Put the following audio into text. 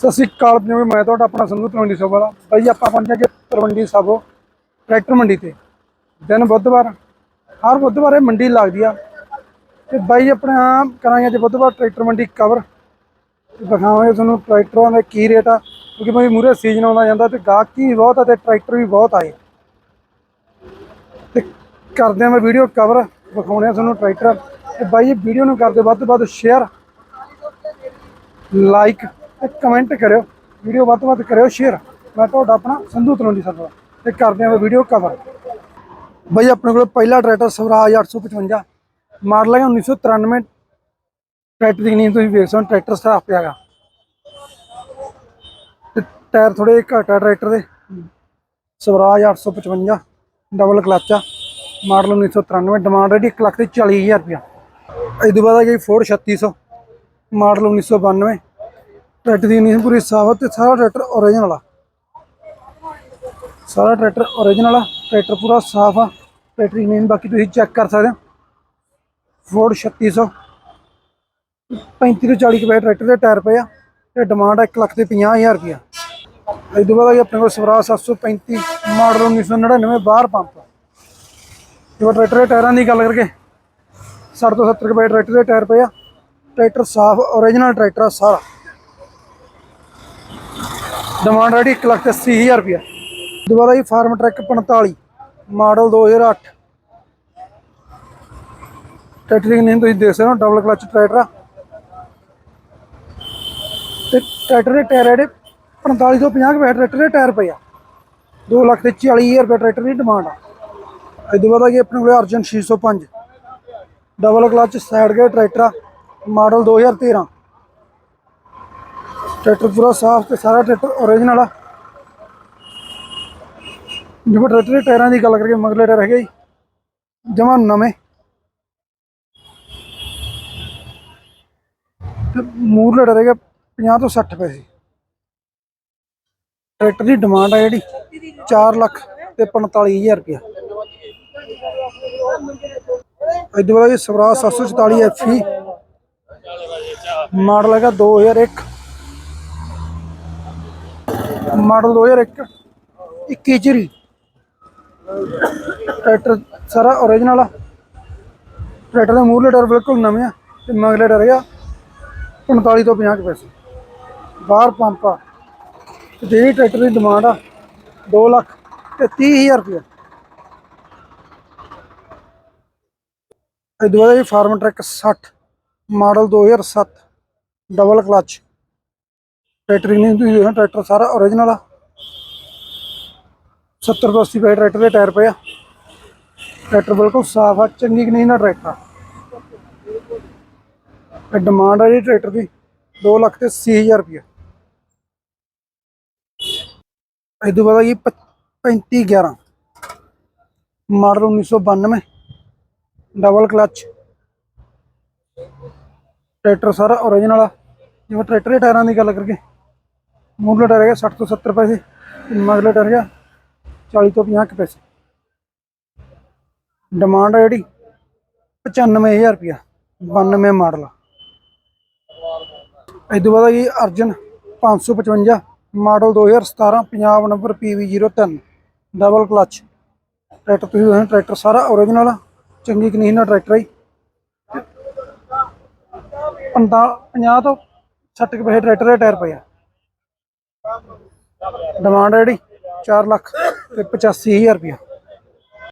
ਸਤਿ ਸ਼੍ਰੀ ਅਕਾਲ ਜਿਵੇਂ ਮੈਂ ਤੁਹਾਡਾ ਆਪਣਾ ਸੰਧੂ ਤਲਵੰਡੀ ਸਾਹਿਬ ਵਾਲਾ। ਬਾਈ ਜੀ ਆਪਾਂ ਪਹੁੰਚੇ ਕਿ ਤਲਵੰਡੀ ਸਾਬੋ ਟਰੈਕਟਰ ਮੰਡੀ ਤੇ। ਦਿਨ ਬੁੱਧਵਾਰ, ਹਰ ਬੁੱਧਵਾਰ ਇਹ ਮੰਡੀ ਲੱਗਦੀ ਆ। ਤੇ ਬਾਈ ਜੀ ਆਪਣਾ ਕਰਾਂਗੇ ਅੱਜ ਬੁੱਧਵਾਰ ਟਰੈਕਟਰ ਮੰਡੀ ਕਵਰ ਤੇ ਦਿਖਾਵਾਂਗੇ ਤੁਹਾਨੂੰ ਟਰੈਕਟਰਾਂ ਦਾ ਕੀ ਰੇਟ ਆ। ਕਿਉਂਕਿ ਬਾਈ ਮੂਰੇ ਸੀਜ਼ਨ ਆਉਂਦਾ ਜਾਂਦਾ ਤੇ ਗਾਹਕੀ ਵੀ ਬਹੁਤ ਆ ਤੇ ਟਰੈਕਟਰ ਵੀ ਬਹੁਤ ਆਏ। ਤੇ ਕਰਦੇ ਆ ਮੈਂ ਵੀਡੀਓ ਕਵਰ ਵਿਖਾਉਣੇ ਆ ਤੁਹਾਨੂੰ ਟਰੈਕਟਰ। ਤੇ ਬਾਈ ਜੀ ਵੀਡੀਓ ਨੂੰ ਕਰਦੇ ਵੱਧ ਤੋਂ ਵੱਧ ਸ਼ੇਅਰ ਲਾਈਕ ਤੇ ਕਮੈਂਟ ਕਰਿਓ ਵੀਡੀਓ ਵੱਧ ਤੋਂ ਵੱਧ ਕਰਿਓ ਸ਼ੇਅਰ ਮੈਂ ਤੁਹਾਡਾ ਆਪਣਾ ਸੰਧੂ ਤਲਵੰਡੀ ਸਰਦਾਰ ਤੇ ਕਰਦੇ ਹਾਂ ਵੀਡੀਓ ਕਵਰ ਬਈ, ਆਪਣੇ ਕੋਲ ਪਹਿਲਾ ਟਰੈਕਟਰ ਸਵਰਾਜ 855 ਮਾਡਲ ਹੈ 1993 ਟਰੈਕਟਰ ਦੀ ਨੀਂਦ ਤੁਸੀਂ ਵੇਖ ਸਕਦੇ ਹੋ ਟਰੈਕਟਰ ਸਾਫ਼ ਪਿਆਗਾ ਤੇ ਟਾਇਰ ਥੋੜੇ ਘੱਟ ਆ ਟਰੈਕਟਰ ਦੇ। ਸਵਰਾਜ 855 ਡਬਲ ਕਲਚ ਆ। ਮਾਡਲ 1993 ਡਿਮਾਂਡ ਹੈ 1 ਲੱਖ ਤੇ 40000 ਰੁਪਇਆ। ਇਹ ਤੋਂ ਬਾਅਦ ਆ ਗਈ ਫੋਰਡ 3600 ਮਾਡਲ 1992 ਟਰੈਕਟਰ ਦੀ ਨੀਂਦ ਪੂਰੀ ਸਾਫ਼ ਆ ਤੇ ਸਾਰਾ ਟਰੈਕਟਰ ਓਰੀਜਨਲ ਆ। ਸਾਰਾ ਟਰੈਕਟਰ ਓਰੀਜਨਲ ਆ, ਟਰੈਕਟਰ ਪੂਰਾ ਸਾਫ਼ ਆ ਟਰੈਕਟਰ ਦੀ ਬਾਕੀ ਤੁਸੀਂ ਚੈੱਕ ਕਰ ਸਕਦੇ ਹੋ। ਫੋਰਡ 3600 35 ਤੋਂ 40 ਕੁ ਟਰੈਕਟਰ ਦੇ ਟਾਇਰ ਪਏ ਆ ਤੇ ਡਿਮਾਂਡ ਆ 1 ਲੱਖ ਤੇ 50000 ਰੁਪਇਆ। ਇਸ ਤੋਂ ਬਾਅਦ ਆ ਜੀ ਆਪਣੇ ਕੋਲ ਸਵਰਾਜ 735 ਮਾਡਲ 1999 ਬਾਹਰ ਪੰਪ ਜੇ ਟਰੈਕਟਰ ਦੇ ਟਾਇਰਾਂ ਦੀ ਗੱਲ ਕਰਕੇ 60 ਤੋਂ 70 ਕੁ ਟਰੈਕਟਰ ਦੇ ਟਾਇਰ ਪਏ ਆ। ਟਰੈਕਟਰ ਸਾਫ਼ ਓਰੀਜਨਲ ਟਰੈਕਟਰ ਆ ਸਾਰਾ। ਡਿਮਾਂਡ ਰੈਡੀ 1 ਲੱਖ ਤੇ 80000 ਰੁਪਇਆ। ਦੁਬਾਰਾ ਜੀ ਫਾਰਮ ਟਰੈਕ 45 ਮਾਡਲ 2008 ਟਰੈਕਟਰ ਦੀ ਨੇਮ ਤੁਸੀਂ ਦੇਖ ਸਕਦੇ ਹੋ ਡਬਲ ਕਲਚ ਟਰੈਕਟਰ ਤੇ ਟਰੈਕਟਰ ਦੇ ਟਾਇਰ ਜਿਹੜੇ 45 ਤੋਂ 50 ਕੁ ਟਰੈਕਟਰ ਦੇ ਟਾਇਰ ਪਏ ਆ। 2 ਲੱਖ ਤੇ 40000 ਰੁਪਏ ਟਰੈਕਟਰ ਦੀ ਡਿਮਾਂਡ ਆ। ਇਹਦੇ ਤੋਂ ਬਾਅਦ ਆ ਜੀ ਆਪਣੇ ਕੋਲ Arjun 605 double clutch side gear tractor ਆ, ਮਾਡਲ 2013 ਟਰੈਕਟਰ ਪੂਰਾ ਸਾਫ਼ ਤੇ ਸਾਰਾ ਟਰੈਕਟਰ ਓਰੀਜਨਲ ਆ। ਜਿਵੇਂ ਟਰੈਕਟਰ ਦੇ ਟਾਇਰਾਂ ਦੀ ਗੱਲ ਕਰੀਏ ਮਗਲੇ ਟਾਇਰ ਹੈਗੇ ਜਮਾ ਨਵੇਂ। ਤੇ ਮੂਰਲੇ ਟਾਇਰ ਹੈਗੇ 50 ਤੋਂ 60 ਪੈਸੇ। ਟਰੈਕਟਰ ਦੀ ਡਿਮਾਂਡ ਆ ਜਿਹੜੀ 4 ਲੱਖ ਤੇ 45000 ਰੁਪਇਆ। ਇਹਦੇ ਬਾਅਦ ਜੀ ਸਵਰਾਜ 744 ਐਫਈ ਮਾਡਲ ਹੈਗਾ 2001 ਮਾਡਲ 2001 21 ਚਰੀ। ਟਰੈਕਟਰ ਸਾਰਾ ਓਰੀਜਨਲ ਆ। ਟਰੈਕਟਰ ਦੇ ਮੂਹਰਲੇ ਟਾਇਰ ਬਿਲਕੁਲ ਨਵੇਂ ਆ ਤੇ ਮਗਲੇ ਟਾਇਰ ਆ 45 ਤੋਂ 50 ਕੁ ਪੈਸੇ। ਬਾਹਰ ਪੰਪ ਆ ਤੇ ਜਿਹੜੀ ਟਰੈਕਟਰ ਦੀ ਡਿਮਾਂਡ ਆ 2 ਲੱਖ ਤੇ 30000 ਰੁਪਏ ਇਹ ਦੁਆਰਾ ਜੀ Farmtrac 60 model 2007 double clutch tractor ਨਹੀਂ ਤੁਸੀਂ ਦੇਖੋ, ਟਰੈਕਟਰ ਸਾਰਾ ਓਰੀਜਨਲ ਆ। 70 ਤੋਂ 80 ਪਏ ਟਰੈਕਟਰ ਦੇ ਟਾਇਰ ਪਏ ਆ। ਟਰੈਕਟਰ ਬਿਲਕੁਲ ਸਾਫ਼ ਆ, ਚੰਗੀ ਕਿ ਨਹੀਂ ਨਾ ਟਰੈਕਟਰ। ਇਹ ਡਿਮਾਂਡ ਆ ਜੀ ਟਰੈਕਟਰ ਦੀ 2 ਲੱਖ ਤੇ 80000 ਰੁਪਏ ਇਹ ਤੋਂ ਬਾਅਦ ਆ ਜੀ 3511 ਮਾਡਲ 1992 ਡਬਲ ਕਲਚ ਟਰੈਕਟਰ ਸਾਰਾ ਓਰੀਜਨਲ ਆ। ਜਿਵੇਂ ਟਰੈਕਟਰ ਦੇ ਟਾਇਰਾਂ ਦੀ ਗੱਲ ਕਰੀਏ ਮੂਹਰਲਾ ਟਾਇਰ ਹੈਗਾ 60 ਤੋਂ 70 ਪੈਸੇ ਤੇ ਮਗਲਾ ਟਾਇਰ ਹੈਗਾ 40 ਤੋਂ 50 ਕੁ ਪੈਸੇ। ਡਿਮਾਂਡ ਹੈ ਜਿਹੜੀ 95000 ਰੁਪਇਆ 92 ਮਾਡਲ। ਆ ਇਹ ਤੋਂ ਬਾਅਦ ਆ ਜੀ Arjun 555 model 2017 Punjab number PV03 double clutch tractor ਤੁਸੀਂ ਦੇਖੋ ਟਰੈਕਟਰ ਸਾਰਾ ਓਰੀਜਨਲ ਆ, ਚੰਗੀ ਕੰਡੀਸ਼ਨ ਦਾ ਟਰੈਕਟਰ ਹੈ 50 ਤੋਂ 60 ਕੁ ਪੈਸੇ ਟਰੈਕਟਰ ਦੇ ਟਾਇਰ ਪਏ ਆ। ਡਿਮਾਂਡ ਹੈ ਜਿਹੜੀ 4 ਲੱਖ ਤੇ 85000 ਰੁਪਇਆ